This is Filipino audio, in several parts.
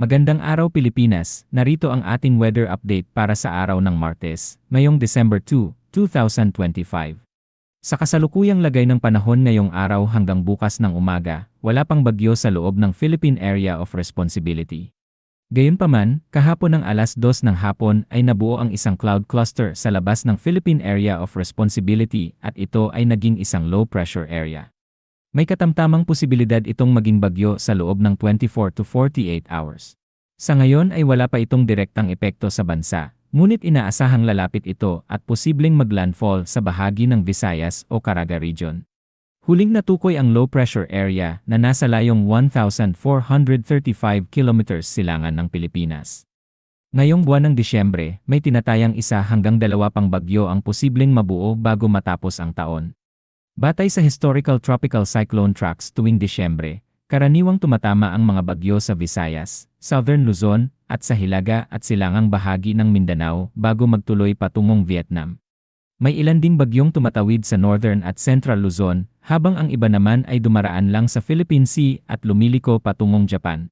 Magandang araw Pilipinas, narito ang ating weather update para sa araw ng Martes, ngayong December 2, 2025. Sa kasalukuyang lagay ng panahon ngayong araw hanggang bukas ng umaga, wala pang bagyo sa loob ng Philippine Area of Responsibility. Gayunpaman, kahapon ng alas 2 ng hapon ay nabuo ang isang cloud cluster sa labas ng Philippine Area of Responsibility at ito ay naging isang low pressure area. May katamtamang posibilidad itong maging bagyo sa loob ng 24 to 48 hours. Sa ngayon ay wala pa itong direktang epekto sa bansa, ngunit inaasahang lalapit ito at posibleng maglandfall sa bahagi ng Visayas o Caraga region. Huling natukoy ang low pressure area na nasa layong 1,435 kilometers silangan ng Pilipinas. Ngayong buwan ng Disyembre, may tinatayang isa hanggang dalawa pang bagyo ang posibleng mabuo bago matapos ang taon. Batay sa historical tropical cyclone tracks tuwing Disyembre, karaniwang tumatama ang mga bagyo sa Visayas, Southern Luzon, at sa Hilaga at silangang bahagi ng Mindanao bago magtuloy patungong Vietnam. May ilan ding bagyong tumatawid sa Northern at Central Luzon, habang ang iba naman ay dumaraan lang sa Philippine Sea at lumiliko patungong Japan.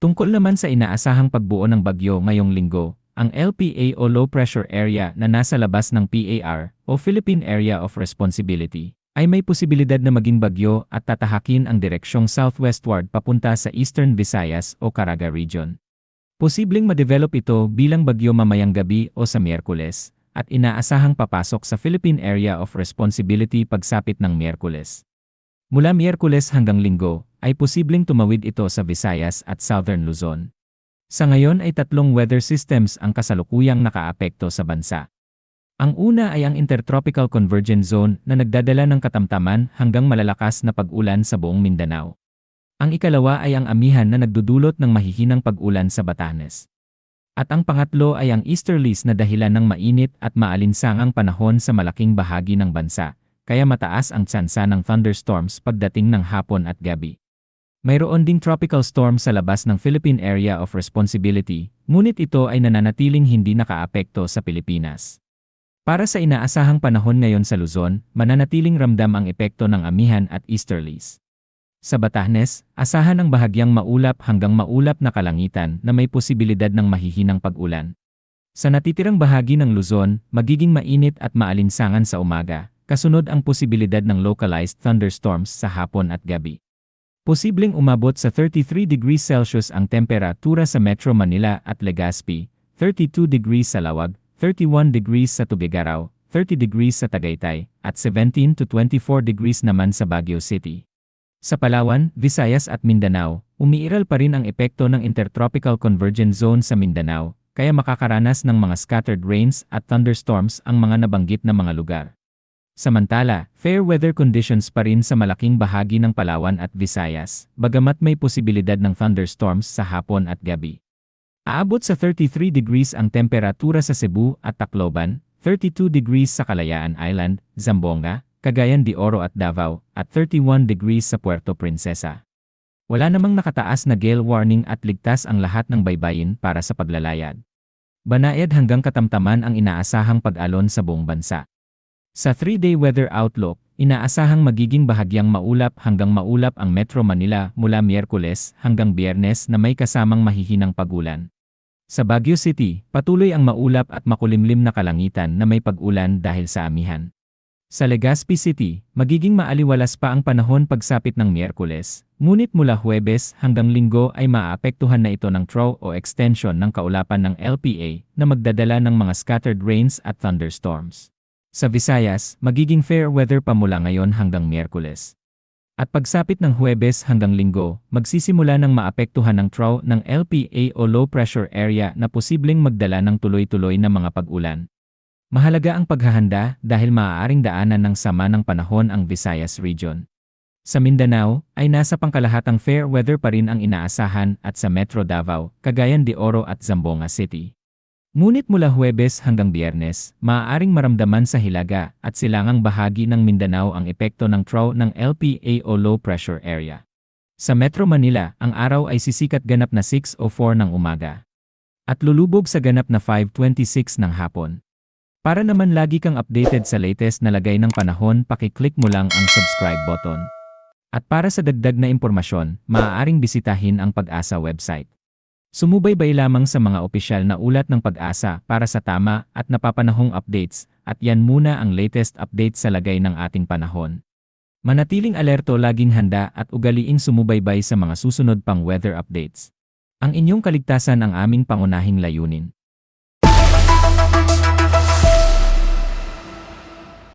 Tungkol naman sa inaasahang pagbuo ng bagyo ngayong linggo, ang LPA o Low Pressure Area na nasa labas ng PAR o Philippine Area of Responsibility ay may posibilidad na maging bagyo at tatahakin ang direksyong southwestward papunta sa Eastern Visayas o Caraga region. Posibleng ma-develop ito bilang bagyo mamayang gabi o sa Miyerkules, at inaasahang papasok sa Philippine Area of Responsibility pagsapit ng Miyerkules. Mula Miyerkules hanggang Linggo, ay posibleng tumawid ito sa Visayas at Southern Luzon. Sa ngayon ay tatlong weather systems ang kasalukuyang nakaapekto sa bansa. Ang una ay ang Intertropical Convergence Zone na nagdadala ng katamtaman hanggang malalakas na pag-ulan sa buong Mindanao. Ang ikalawa ay ang amihan na nagdudulot ng mahihinang pag-ulan sa Batanes. At ang pangatlo ay ang easterlies na dahilan ng mainit at maalinsangang panahon sa malaking bahagi ng bansa, kaya mataas ang tsansa ng thunderstorms pagdating ng hapon at gabi. Mayroon ding tropical storm sa labas ng Philippine Area of Responsibility, ngunit ito ay nananatiling hindi nakaapekto sa Pilipinas. Para sa inaasahang panahon ngayon sa Luzon, mananatiling ramdam ang epekto ng amihan at easterlies. Sa Batanes, asahan ang bahagyang maulap hanggang maulap na kalangitan na may posibilidad ng mahihinang pag-ulan. Sa natitirang bahagi ng Luzon, magiging mainit at maalinsangan sa umaga, kasunod ang posibilidad ng localized thunderstorms sa hapon at gabi. Posibleng umabot sa 33 degrees Celsius ang temperatura sa Metro Manila at Legazpi, 32 degrees sa Lawag, 31 degrees sa Tubigaraw, 30 degrees sa Tagaytay, at 17 to 24 degrees naman sa Baguio City. Sa Palawan, Visayas at Mindanao, umiiral pa rin ang epekto ng Intertropical Convergence Zone sa Mindanao, kaya makakaranas ng mga scattered rains at thunderstorms ang mga nabanggit na mga lugar. Samantala, fair weather conditions pa rin sa malaking bahagi ng Palawan at Visayas, bagamat may posibilidad ng thunderstorms sa hapon at gabi. Aabot sa 33 degrees ang temperatura sa Cebu at Tacloban, 32 degrees sa Kalayaan Island, Zamboanga, Cagayan de Oro at Davao, at 31 degrees sa Puerto Princesa. Wala namang nakataas na gale warning at ligtas ang lahat ng baybayin para sa paglalayad. Banayad hanggang katamtaman ang inaasahang pag-alon sa buong bansa. Sa 3-day weather outlook, inaasahang magiging bahagyang maulap hanggang maulap ang Metro Manila mula Miyerkules hanggang Biyernes na may kasamang mahihinang pagulan. Sa Baguio City, patuloy ang maulap at makulimlim na kalangitan na may pag-ulan dahil sa amihan. Sa Legazpi City, magiging maaliwalas pa ang panahon pagsapit ng Miyerkules, ngunit mula Huwebes hanggang Linggo ay maapektuhan na ito ng trough o extension ng kaulapan ng LPA na magdadala ng mga scattered rains at thunderstorms. Sa Visayas, magiging fair weather pa mula ngayon hanggang Miyerkules. At pagsapit ng Huwebes hanggang Linggo, magsisimula ng maapektuhan ng trough ng LPA o low pressure area na posibleng magdala ng tuloy-tuloy na mga pag-ulan. Mahalaga ang paghahanda dahil maaaring daanan ng sama ng panahon ang Visayas region. Sa Mindanao, ay nasa pangkalahatang fair weather pa rin ang inaasahan at sa Metro Davao, Cagayan de Oro at Zamboanga City. Ngunit mula Huwebes hanggang Biyernes, maaaring maramdaman sa Hilaga at silangang bahagi ng Mindanao ang epekto ng trough ng LPA o low pressure area. Sa Metro Manila, ang araw ay sisikat ganap na 6.04 ng umaga. At lulubog sa ganap na 5.26 ng hapon. Para naman lagi kang updated sa latest na lagay ng panahon, pakiclick mo lang ang subscribe button. At para sa dagdag na impormasyon, maaaring bisitahin ang Pag-asa website. Sumubaybay lamang sa mga opisyal na ulat ng pag-asa para sa tama at napapanahong updates at yan muna ang latest update sa lagay ng ating panahon. Manatiling alerto laging handa at ugaliing sumubaybay sa mga susunod pang weather updates. Ang inyong kaligtasan ang aming pangunahing layunin.